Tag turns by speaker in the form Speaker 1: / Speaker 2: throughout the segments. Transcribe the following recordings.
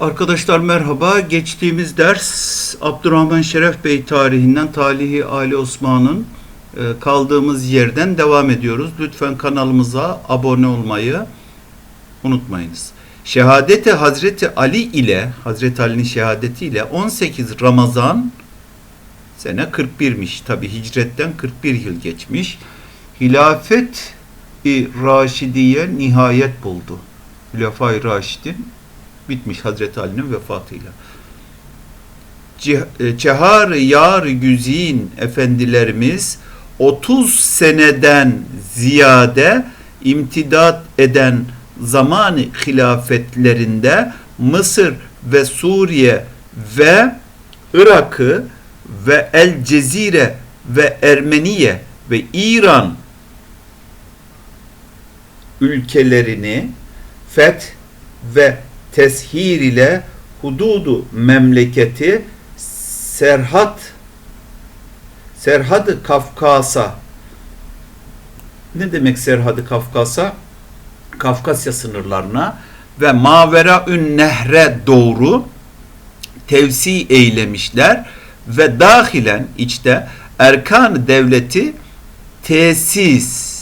Speaker 1: Arkadaşlar merhaba. Geçtiğimiz ders Abdurrahman Şeref Bey tarihinden Talihi Ali Osman'ın e, kaldığımız yerden devam ediyoruz. Lütfen kanalımıza abone olmayı unutmayınız. Şehadeti Hazreti Ali ile Hazreti Ali'nin şehadeti ile 18 Ramazan sene 41'miş. Tabi hicretten 41 yıl geçmiş. Hilafet-i Raşidiye nihayet buldu. Hülefai Raşidin bitmiş Hazreti Ali'nin vefatıyla. Cih- Çehar yar güzin efendilerimiz 30 seneden ziyade imtidat eden zamanı hilafetlerinde Mısır ve Suriye ve Irak'ı ve El Cezire ve Ermeniye ve İran ülkelerini feth ve teshir ile hududu memleketi Serhat Serhadı Kafkas'a ne demek Serhadı Kafkas'a? Kafkasya sınırlarına ve Maveraün Nehre doğru tevsi eylemişler ve dahilen içte erkan devleti tesis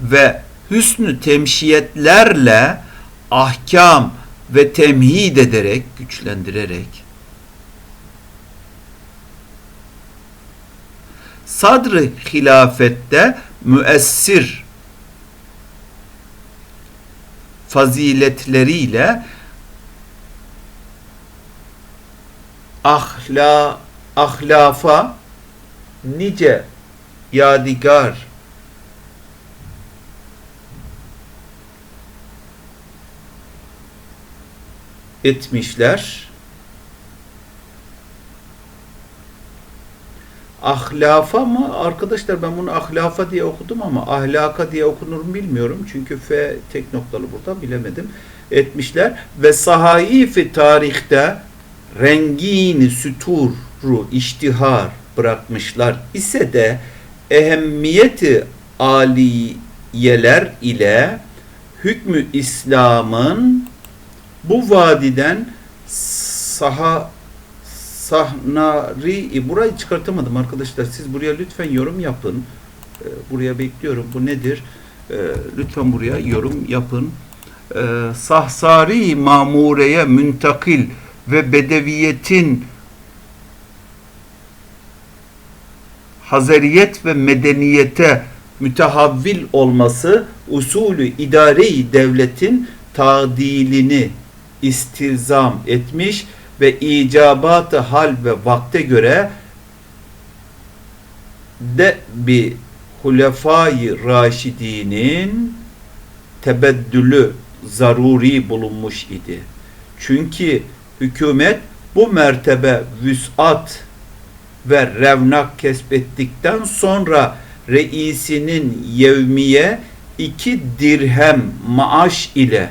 Speaker 1: ve hüsnü temşiyetlerle ahkam ve temhid ederek, güçlendirerek sadrı hilafette müessir faziletleriyle ahla ahlafa nice yadigar etmişler. Ahlafa mı? Arkadaşlar ben bunu ahlafa diye okudum ama ahlaka diye okunur mu bilmiyorum. Çünkü F tek noktalı burada bilemedim. Etmişler ve sahaifi tarihte rengini süturu iştihar bırakmışlar ise de ehemmiyeti aliyeler ile hükmü İslam'ın bu vadiden saha sahnari burayı çıkartamadım arkadaşlar. Siz buraya lütfen yorum yapın. Ee, Buraya bekliyorum. Bu nedir? Ee, Lütfen buraya yorum yapın. Sahsari mamureye müntakil ve bedeviyetin hazeriyet ve medeniyete mütehavvil olması usulü idare devletin tadilini istilzam etmiş ve icabatı hal ve vakte göre de bir hulefai raşidinin tebeddülü zaruri bulunmuş idi. Çünkü hükümet bu mertebe vüsat ve revnak kesbettikten sonra reisinin yevmiye iki dirhem maaş ile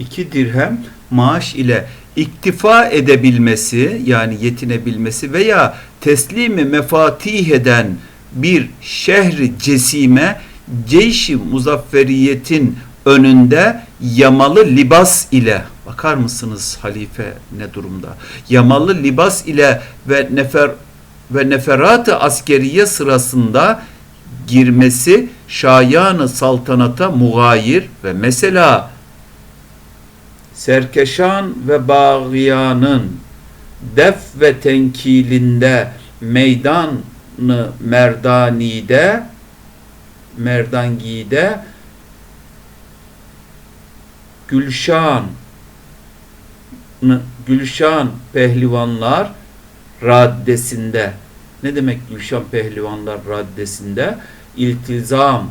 Speaker 1: iki dirhem maaş ile iktifa edebilmesi yani yetinebilmesi veya teslimi mefatih eden bir şehri cesime ceyşi muzafferiyetin önünde yamalı libas ile bakar mısınız halife ne durumda? Yamalı libas ile ve nefer ve neferat-ı askeriye sırasında girmesi şayanı saltanata mugayir ve mesela Serkeşan ve Bağıyan'ın def ve tenkilinde meydanı merdanide merdangide Gülşan Gülşan pehlivanlar raddesinde. Ne demek Gülşan pehlivanlar raddesinde? İltizam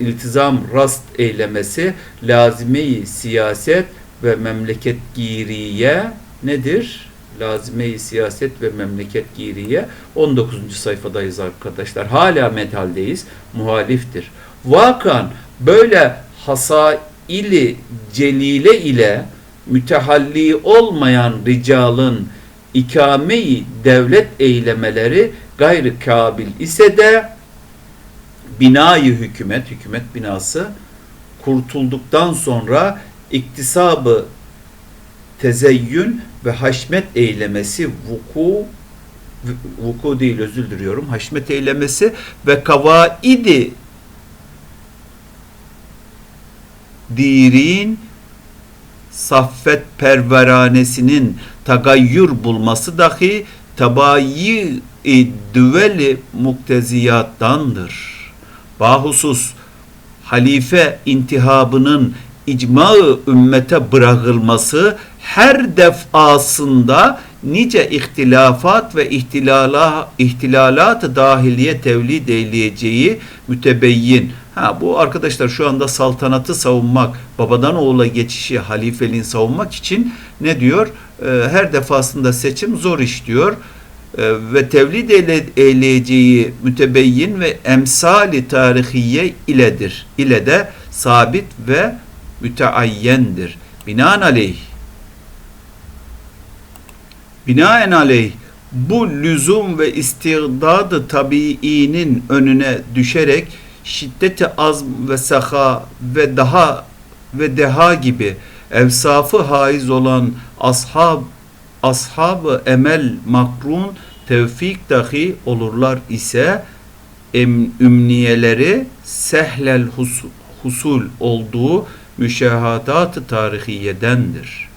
Speaker 1: iltizam rast eylemesi lazime-i siyaset ve memleket giriye nedir? Lazime-i siyaset ve memleket giriye 19. sayfadayız arkadaşlar. Hala metaldeyiz. Muhaliftir. Vakan böyle hasaili celile ile mütehalli olmayan ricalın ikame-i devlet eylemeleri gayrı kabil ise de binayı hükümet, hükümet binası
Speaker 2: kurtulduktan sonra iktisabı tezeyyün ve haşmet eylemesi vuku vuku değil özür diliyorum haşmet eylemesi ve kavaidi dirin saffet perveranesinin tagayyür bulması dahi tabayyi düveli mukteziyattandır. Bahusus halife intihabının icma-ı ümmete bırakılması her defasında nice ihtilafat ve ihtilala, ihtilalat dahiliye tevlid eyleyeceği mütebeyyin. Ha bu arkadaşlar şu anda saltanatı savunmak, babadan oğula geçişi, halifeliğini savunmak için ne diyor? Ee, her defasında seçim zor iş diyor. Ee, ve tevlid eyle, eyleyeceği mütebeyyin ve emsali tarihiye iledir. İle de sabit ve müteayyendir. Binaenaleyh Binaenaleyh bu lüzum ve istidadı tabiinin önüne düşerek şiddeti azm ve saha ve daha ve deha gibi evsafı haiz olan ashab ashabı emel makrun tevfik dahi olurlar ise em, ümniyeleri sehlel husul, husul olduğu müşahadat-ı tarihiyedendir.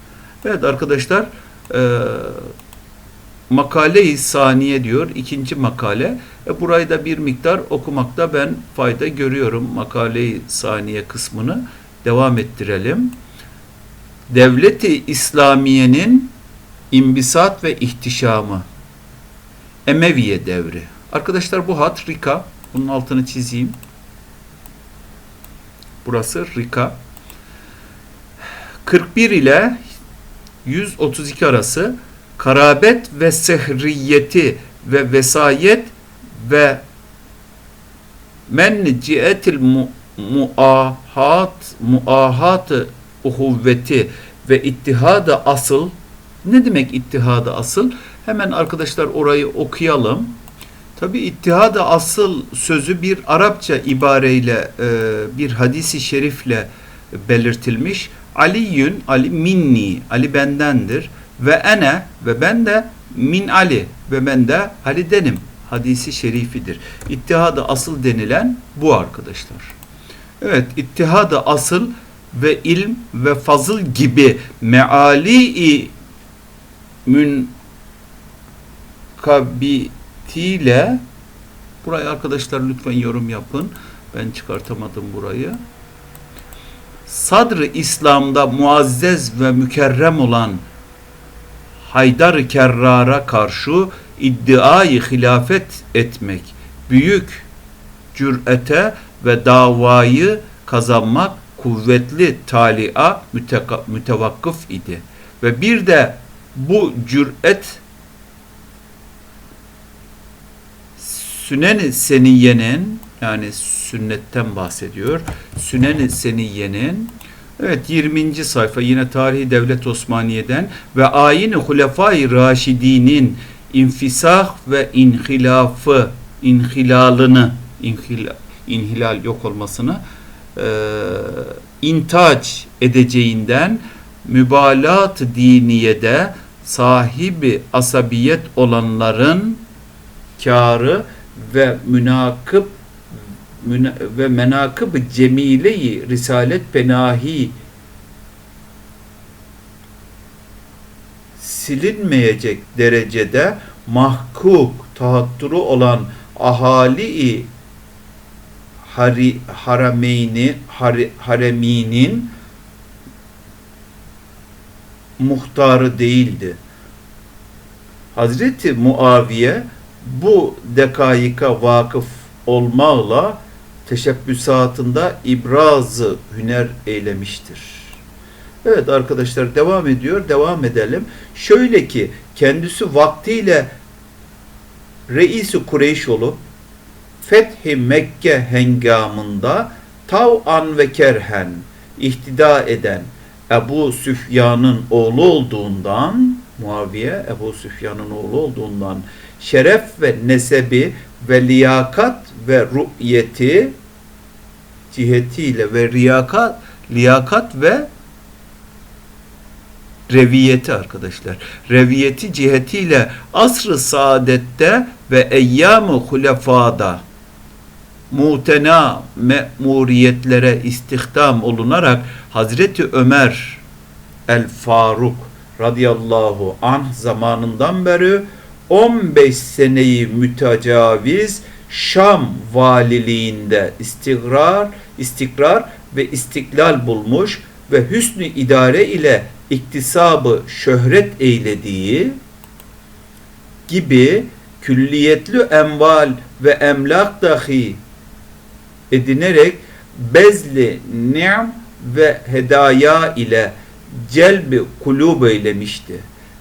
Speaker 2: Evet arkadaşlar e, makale-i saniye diyor ikinci makale. E, burayı da bir miktar okumakta ben fayda görüyorum makale-i saniye kısmını devam ettirelim. Devleti İslamiye'nin imbisat ve ihtişamı Emeviye devri. Arkadaşlar bu hat Rika. Bunun altını çizeyim. Burası Rika. 41 ile 132 arası karabet ve sehriyeti ve vesayet ve men cihetil mu, muahat muahat uhuvveti ve ittihadı asıl ne demek ittihadı asıl? Hemen arkadaşlar orayı okuyalım. Tabi ittihadı asıl sözü bir Arapça ibareyle e, bir hadisi şerifle belirtilmiş. Aliyün, Ali minni, Ali bendendir. Ve ene ve ben de min Ali ve ben de Ali'denim hadisi şerifidir. İttihadı asıl denilen bu arkadaşlar. Evet, ittihadı asıl ve ilm ve fazıl gibi meali münkabitiyle burayı arkadaşlar lütfen yorum yapın. Ben çıkartamadım burayı. Sadr-ı İslam'da muazzez ve mükerrem olan Haydar-ı Kerrar'a karşı iddiayı hilafet etmek, büyük cürete ve davayı kazanmak kuvvetli talia mütevakkıf idi. Ve bir de bu cüret Sünen-i Seniye'nin yani sünnetten bahsediyor. Sünen-i Seniye'nin Evet 20. sayfa yine Tarihi Devlet Osmaniye'den ve Ayin-i Hulefai Raşidinin infisah ve inhilafı, inhilalını, inhila, inhilal yok olmasını e, intaç edeceğinden mübalat diniyede sahibi asabiyet olanların karı ve münakıp ve menakıb cemileyi risalet penahi silinmeyecek derecede mahkuk tahatturu olan ahali hari, harameyni hari, hareminin muhtarı değildi. Hazreti Muaviye bu dekayika vakıf olmakla teşebbüsatında ibrazı hüner eylemiştir. Evet arkadaşlar devam ediyor. Devam edelim. Şöyle ki kendisi vaktiyle reisi Kureyş olup Fethi Mekke hengamında tav'an ve kerhen ihtida eden Ebu Süfyan'ın oğlu olduğundan Muaviye Ebu Süfyan'ın oğlu olduğundan şeref ve nesebi ve liyakat ve ru'yeti
Speaker 1: cihetiyle ve riyakat, liyakat ve reviyeti arkadaşlar. Reviyeti cihetiyle asr-ı saadette ve eyyam-ı hulefada mutena me'muriyetlere istihdam olunarak Hazreti Ömer el Faruk radıyallahu anh zamanından beri 15 seneyi mütecaviz Şam valiliğinde istikrar, istikrar ve istiklal bulmuş ve hüsnü idare ile iktisabı şöhret eylediği gibi külliyetli emval ve emlak dahi edinerek bezli ni'm ve hedaya ile celbi kulub eylemişti.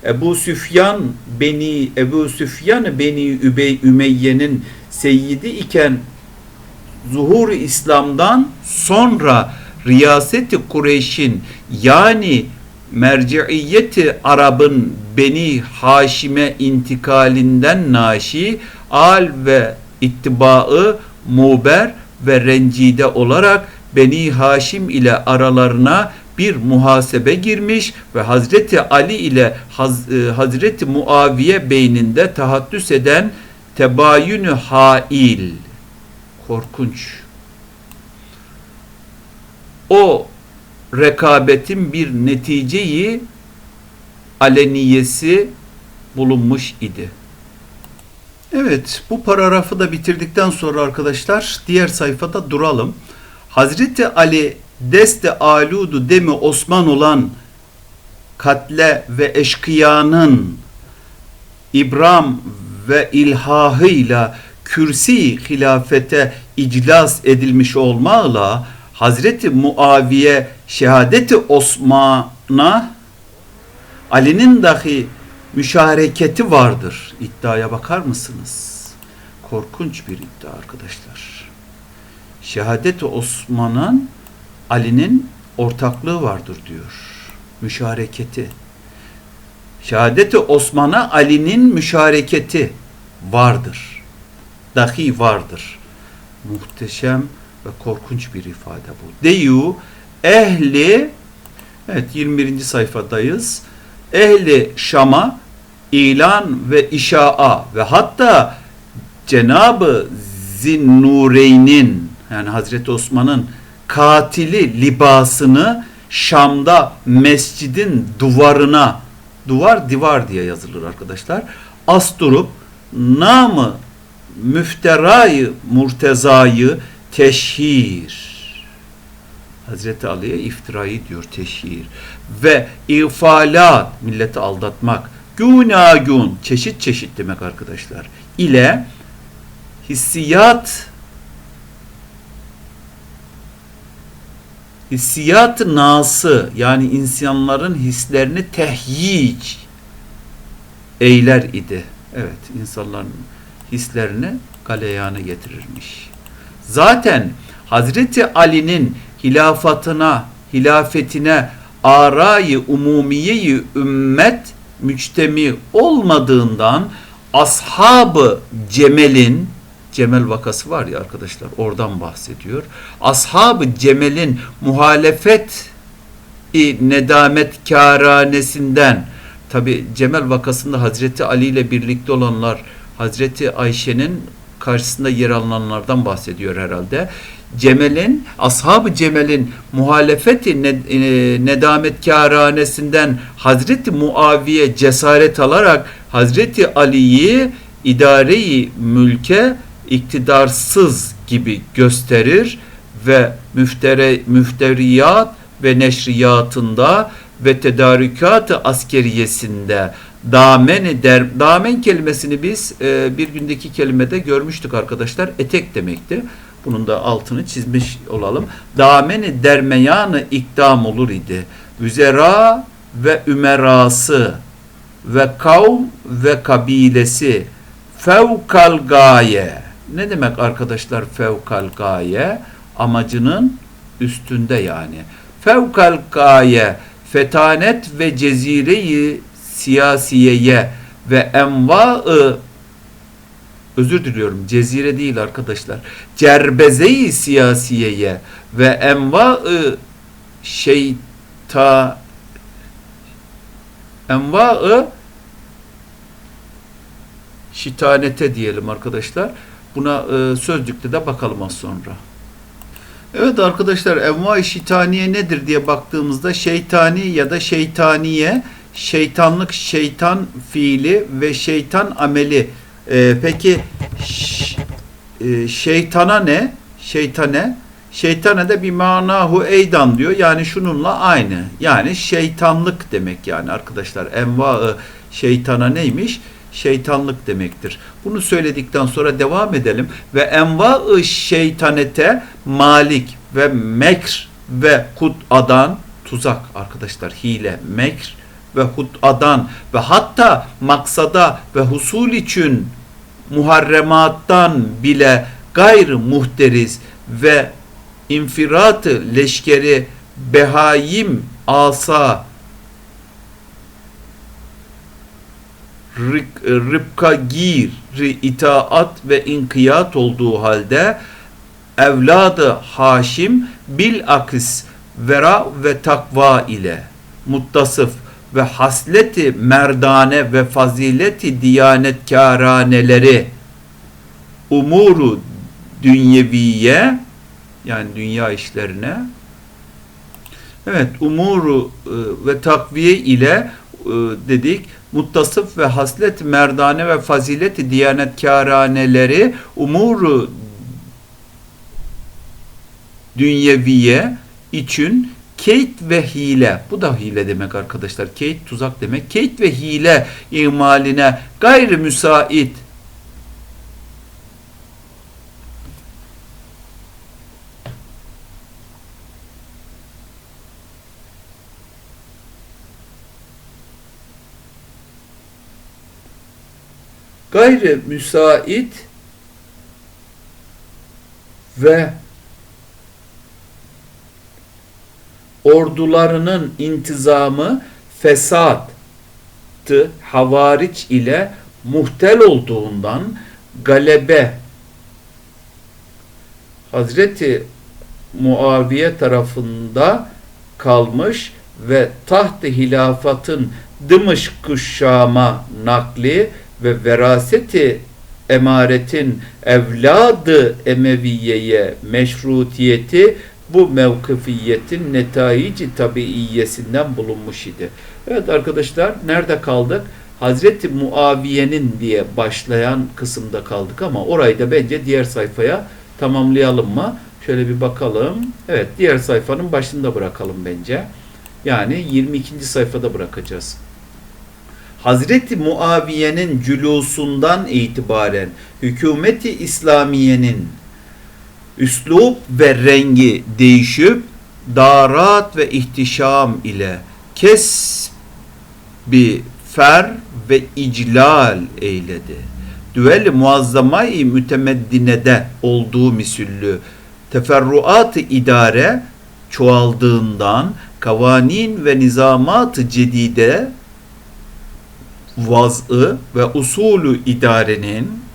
Speaker 1: Ebu Süfyan beni Ebu Süfyan beni Übey Ümeyye'nin seyyidi iken zuhur İslam'dan sonra riyaseti Kureyş'in yani merciiyeti Arap'ın Beni Haşim'e intikalinden naşi al ve ittibaı muber ve rencide olarak Beni Haşim ile aralarına bir muhasebe girmiş ve Hazreti Ali ile Haz, e, Hazreti Muaviye beyninde tahaddüs eden tebayünü hail korkunç o rekabetin bir neticeyi aleniyesi bulunmuş idi. Evet, bu paragrafı da bitirdikten sonra arkadaşlar diğer sayfada duralım. Hazreti Ali deste aludu demi Osman olan katle ve eşkıyanın İbram ve ilhahıyla kürsi hilafete iclas edilmiş olmakla Hazreti Muaviye şehadeti Osman'a Ali'nin dahi müşareketi vardır. İddiaya bakar mısınız? Korkunç bir iddia arkadaşlar. Şehadeti Osman'ın Ali'nin ortaklığı vardır diyor. Müşareketi. Şehadeti Osman'a Ali'nin müşareketi vardır. Dahi vardır. Muhteşem ve korkunç bir ifade bu. Deyu ehli evet 21. sayfadayız. Ehli Şam'a ilan ve işaa ve hatta Cenabı Zinnureyn'in yani Hazreti Osman'ın katili libasını Şam'da mescidin duvarına duvar divar diye yazılır arkadaşlar. Asturup namı müfterayı murtezayı teşhir Hazreti Ali'ye iftirayı diyor teşhir ve ifalat milleti aldatmak günagun çeşit çeşit demek arkadaşlar ile hissiyat hissiyat nası yani insanların hislerini tehyic eyler idi. Evet insanların hislerini galeyana getirirmiş. Zaten Hazreti Ali'nin hilafatına, hilafetine arayı umumiyeyi ümmet müçtemi olmadığından ashabı Cemel'in Cemel vakası var ya arkadaşlar oradan bahsediyor. Ashab-ı Cemel'in muhalefet nedamet kâranesinden tabi Cemel vakasında Hazreti Ali ile birlikte olanlar Hazreti Ayşe'nin karşısında yer alınanlardan bahsediyor herhalde. Cemel'in, ashab-ı Cemel'in muhalefeti e, nedametkâranesinden Hazreti Muaviye cesaret alarak Hazreti Ali'yi idareyi mülke iktidarsız gibi gösterir ve müftere, müfteriyat ve neşriyatında ve tedarikat askeriyesinde damen der damen kelimesini biz e, bir gündeki kelimede görmüştük arkadaşlar etek demekti. Bunun da altını çizmiş olalım. Dameni dermeyanı ikdam olur idi. Üzera ve ümerası ve kavm ve kabilesi fevkal gaye. Ne demek arkadaşlar fevkal gaye? Amacının üstünde yani. Fevkal gaye fetanet ve cezireyi siyasiyeye ve envaı özür diliyorum cezire değil arkadaşlar cerbezeyi siyasiyeye
Speaker 2: ve enva'ı şeyta enva'ı şitanete diyelim arkadaşlar. Buna e, sözlükte de bakalım az sonra. Evet arkadaşlar enva-i şitaniye nedir diye baktığımızda şeytani ya da şeytaniye şeytanlık şeytan fiili ve şeytan ameli. E, peki e, şeytana ne? Şeytane Şeytane de bir manahu eydan diyor. Yani şununla aynı. Yani şeytanlık demek yani arkadaşlar. Enva şeytana neymiş? Şeytanlık demektir. Bunu söyledikten sonra devam edelim. Ve enva şeytanete malik ve mekr ve adan tuzak arkadaşlar. Hile, mekr ve adan ve hatta maksada ve husul için muharremattan bile gayrı muhteriz ve infiratı leşkeri behayim asa rıpka gir itaat ve inkiyat olduğu halde evladı Haşim bil akis vera ve takva ile muttasıf ve hasleti merdane ve fazileti diyanetkaraneleri umuru dünyeviye yani dünya işlerine evet umuru e, ve takviye ile e, dedik muttasıf ve haslet merdane ve fazileti diyanetkaraneleri umuru dünyeviye için keyt ve hile. Bu da hile demek arkadaşlar. Keyt tuzak demek. Keyt ve hile imaline gayri müsait gayri müsait ve ordularının intizamı fesattı havariç ile muhtel olduğundan galebe. Hazreti Muaviye tarafında kalmış ve taht-ı hilafatın Dımışk-ı Şam'a nakli ve veraseti emaretin evladı Emeviye'ye meşrutiyeti bu mevkifiyetin netaici tabiiyesinden bulunmuş idi. Evet arkadaşlar nerede kaldık? Hazreti Muaviye'nin diye başlayan kısımda kaldık ama orayı da bence diğer sayfaya tamamlayalım mı? Şöyle bir bakalım. Evet diğer sayfanın başında bırakalım bence. Yani 22. sayfada bırakacağız. Hazreti Muaviye'nin cülusundan itibaren hükümeti İslamiye'nin üslup ve rengi değişip darat ve ihtişam ile kes bir fer ve iclal eyledi. Düvel muazzamai mütemeddinede olduğu misüllü teferruat-ı idare çoğaldığından kavanin ve nizamat-ı cedide vaz'ı ve usulü idarenin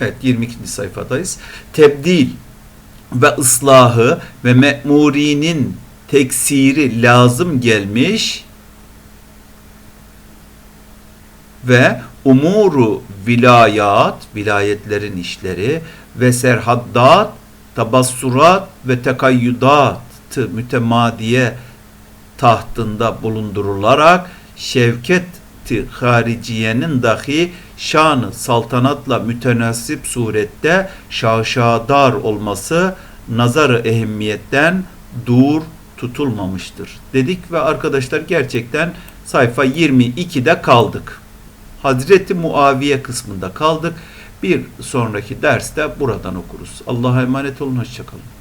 Speaker 2: Evet 22. sayfadayız. Tebdil ve ıslahı ve me'murinin teksiri lazım gelmiş ve umuru vilayat, vilayetlerin işleri ve serhaddat, tabassurat ve tekayyudat mütemadiye tahtında bulundurularak şevket-i hariciyenin dahi şanı saltanatla mütenasip surette şaşadar olması nazarı ehemmiyetten dur tutulmamıştır. Dedik ve arkadaşlar gerçekten sayfa 22'de kaldık. Hazreti Muaviye kısmında kaldık. Bir sonraki derste buradan okuruz. Allah'a emanet olun. Hoşçakalın.